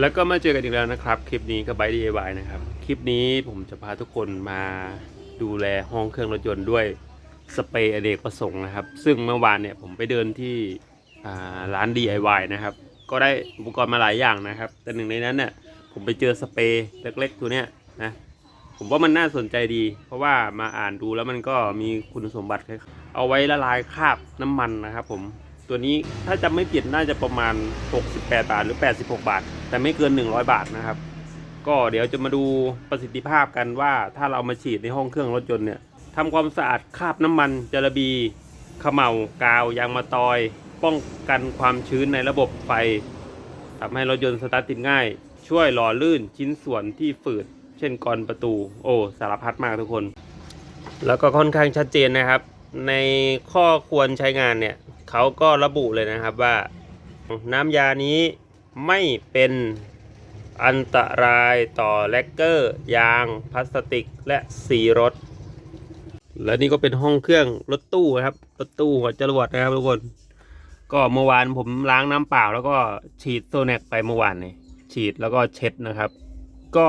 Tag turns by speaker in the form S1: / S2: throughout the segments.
S1: แล้วก็มาเจอกันอีกแล้วนะครับ คลิปนี้กับไบดีไอนะครับ คลิปนี้ผมจะพาทุกคนมาดูแลห้องเครื่องรถยนต์ด้วยสเปรย์อเนกประสงค์นะครับ ซึ่งเมื่อวานเนี่ยผมไปเดินที่ร้าน DIY นะครับ ก็ได้อุปกรณ์มาหลายอย่างนะครับ แต่หนึ่งในนั้นเนี่ยผมไปเจอสเปรย์เล็กๆตัวเนี้ยนะผมว่ามันน่าสนใจดี เพราะว่ามาอ่านดูแล้วมันก็มีคุณสมบัติเอาไว้ละลายคราบน้ำมันนะครับผมตัวนี้ถ้าจำไม่ผิดน่าจะประมาณ 68 บาทหรือ 86 บาทแต่ไม่เกิน 100 บาทนะครับ ก็เดี๋ยวจะมาดูประสิทธิภาพกันว่าถ้าเรามาฉีดในห้องเครื่องรถยนต์เนี่ยทำความสะอาดคราบน้ำมันจระบีขมเหลากาวยางมะตอย ป้องกันความชื้นในระบบไฟทำให้รถยนต์สตาร์ทติดง่าย ช่วยหล่อลื่นชิ้นส่วนที่ฝืด เช่นกรอนประตู โอ้สารพัดมากทุกคน แล้วก็ค่อนข้างชัดเจนนะครับ ในข้อควรใช้งานเนี่ยเขาก็ระบุเลยนะครับว่า น้ำยานี้ ไม่เป็นอันตรายต่อแลกเกอร์ ยางพลาสติกและสีรถ และนี่ก็เป็นห้องเครื่องรถตู้นะครับรถตู้หัวจรวดนะครับทุกคน ก็เมื่อวานผมล้างน้ำเปล่า แล้วก็ฉีดโซแนกไปเมื่อวานนี่ฉีดแล้วก็เช็ดนะครับ ก็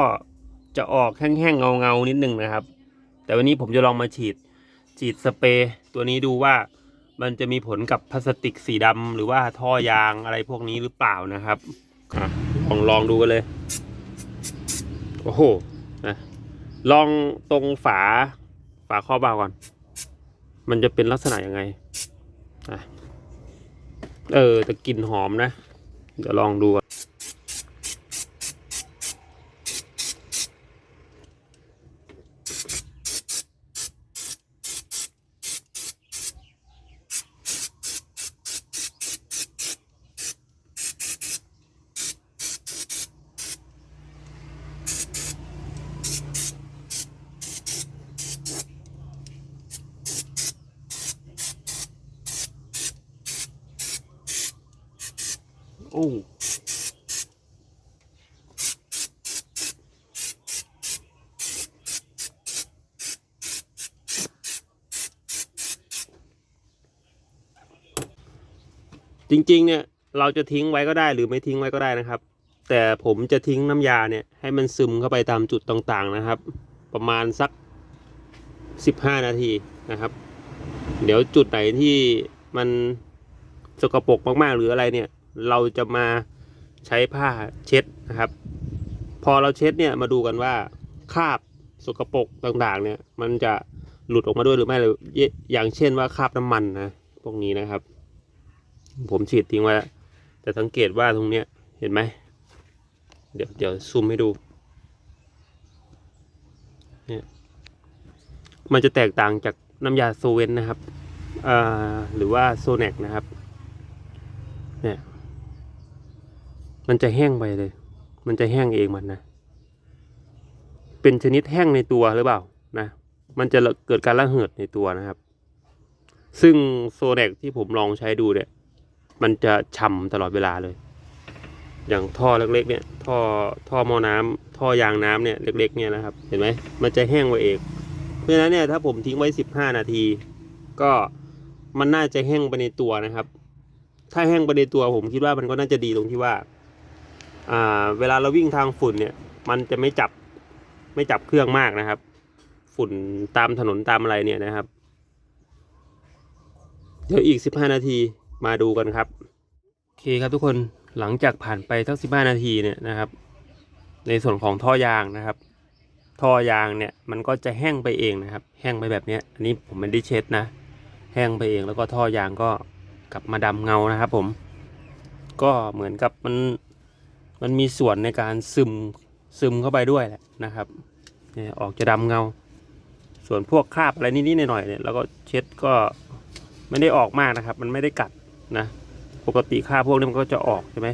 S1: จะออกแห้งๆเงาๆนิดนึงนะครับ แต่วันนี้ผมจะลองมาฉีดฉีดสเปรย์ตัวนี้ดูว่า มันจะมีผลกับพลาสติกสีดำหรือว่าท่อยางอะไรพวกนี้หรือเปล่านะครับอะลองลองดูกันเลย โอ้โหนะลองตรงฝาฝาข้อบ่าก่อน มันจะเป็นลักษณะยังไงอะเออแต่กลิ่นหอมนะ เดี๋ยวลองดู โอ้จริงๆ เนี่ยเราจะทิ้งไว้ก็ได้หรือไม่ทิ้งไว้ก็ได้นะครับ แต่ผมจะทิ้งน้ำยาเนี่ยให้มันซึมเข้าไปตามจุดต่างๆนะครับ ประมาณสัก 15 นาทีนะครับ เดี๋ยวจุดไหนที่มันสกปรกมากๆหรืออะไรเนี่ย เราจะมาใช้ผ้าเช็ดนะครับ พอเราเช็ดเนี่ยมาดูกันว่าคราบสกปรกต่างๆ เนี่ย มันจะหลุดออกมาด้วยหรือไม่หรืออย่างเช่นว่าคราบน้ำมันนะพวกนี้นะครับ ผมฉีดทิ้งไว้แต่สังเกตว่าตรงเนี้ยเห็นไหมเดี๋ยวเดี๋ยวซูมให้ดูเนี่ยมันจะแตกต่างจากน้ำยาโซเวนนะครับอ่าหรือว่าโซเนกนะครับเนี่ย มันจะแห้งไปเลย มันจะแห้งเองมันนะ เป็นชนิดแห้งในตัวหรือเปล่านะ มันจะเกิดการระเหิดในตัวนะครับ ซึ่งโซเนกที่ผมลองใช้ดูเนี่ย มันจะฉ่ำตลอดเวลาเลย อย่างท่อเล็กๆ เนี่ย ท่อท่อม้อน้ำท่อยางน้ำเนี่ยเล็ก ๆ เนี่ยนะครับ เห็นไหม มันจะแห้งไปเอง เพราะฉะนั้นเนี่ยถ้าผมทิ้งไว้สิบห้านาที ก็มันน่าจะแห้งไปในตัวนะครับ ถ้าแห้งไปในตัวผมคิดว่ามันก็น่าจะดีตรงที่ว่า เวลาเราวิ่งทางฝุ่นเนี่ย มันจะไม่จับไม่จับเครื่องมากนะครับ ฝุ่นตามถนนตามอะไรเนี่ยนะครับ เดี๋ยวอีกสิบห้านาทีมาดูกันครับโอเคครับทุกคนหลังจากผ่านไปทั้งสิบห้านาทีเนี่ยนะครับ ในส่วนของท่อยางนะครับ ท่อยางเนี่ยมันก็จะแห้งไปเองนะครับ แห้งไปแบบนี้อันนี้ผมไม่ได้เช็ดนะ แห้งไปเองแล้วก็ท่อยางก็กลับมาดำเงานะครับ ผม ก็เหมือนกับมัน มันมีส่วนในการซึมซึมเข้าไปด้วยแหละนะครับเนี่ยออกจะดำเงา ส่วนพวกคราบอะไรนิดๆหน่อยๆเนี่ยเราก็เช็ดก็ไม่ได้ออกมากนะครับ มันไม่ได้กัดนะ ปกติคราบพวกนี้มันก็จะออกใช่ไหม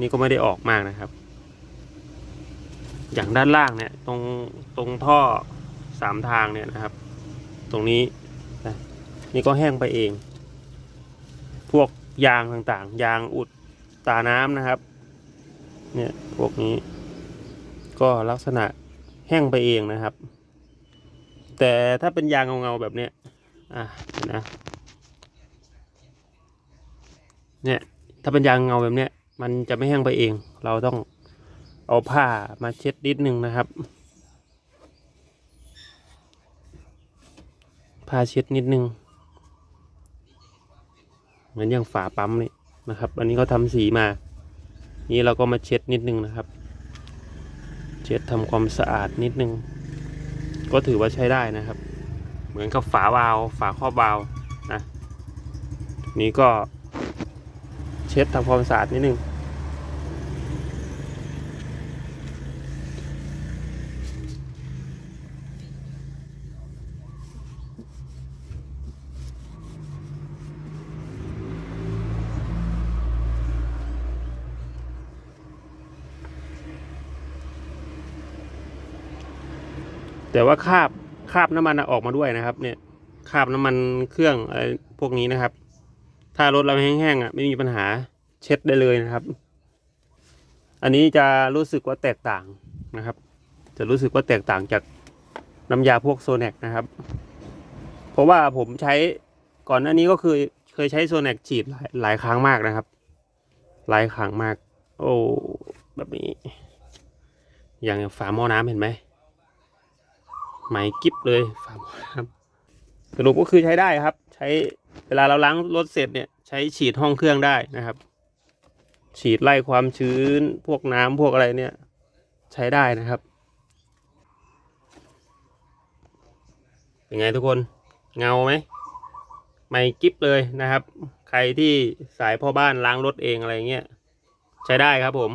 S1: นี่ก็ไม่ได้ออกมากนะครับ อย่างด้านล่างเนี่ยตรงตรงท่อสามทางเนี่ยนะครับ ตรงนี้นะนี่ก็แห้งไปเอง พวกยางต่างๆ ยางอุดตาน้ำนะครับ เนี่ยพวกนี้ ก็ลักษณะแห้งไปเองนะครับ แต่ถ้าเป็นยางเงาๆแบบเนี้ยอะนนะเนี่ยถ้าเป็นยางเงาแบบเนี้ยมันจะไม่แห้งไปเอง เราต้องเอาผ้ามาเช็ดนิดนึงนะครับ ผ้าเช็ดนิดนึง เหมือนอย่างฝาปั๊มนี่นะครับ อันนี้เขาทำสีมา นี่เราก็มาเช็ดนิดนึงนะครับ เช็ดทำความสะอาดนิดนึง ก็ถือว่าใช้ได้นะครับ เหมือนกับฝาวาลฝาครอบวาลนะนี่ก็เช็ดทำความสะอาดนิดนึง แต่ว่าคราบคราบน้ำมันออกมาด้วยนะครับ เนี่ยคราบน้ำมันเครื่องอะไรพวกนี้นะครับ ถ้ารถเราแห้งๆอะไม่มีปัญหาเช็ดได้เลยนะครับ อันนี้จะรู้สึกว่าแตกต่างนะครับ จะรู้สึกว่าแตกต่างจากน้ำยาพวกโซเนกนะครับ เพราะว่าผมใช้ก่อนหน้านี้ก็คือเคยใช้โซเนกฉีดหลายหลายครั้งมากนะครับ หลายครั้งมาก โอ้แบบนี้ อย่างฝาหม้อน้ำเห็นไหม ไหมกิฟเลยฝาหม้อน้ำสรุปก็คือใช้ได้ครับ ใช้เวลาเราล้างรถเสร็จเนี่ยใช้ฉีดห้องเครื่องได้นะครับ ฉีดไล่ความชื้นพวกน้ำพวกอะไรเนี่ย ใช้ได้นะครับเป็นไงทุกคนเงาไหมไม่กิฟเลยนะครับ ใครที่สายพ่อบ้านล้างรถเองอะไรเงี้ยใช้ได้ครับผม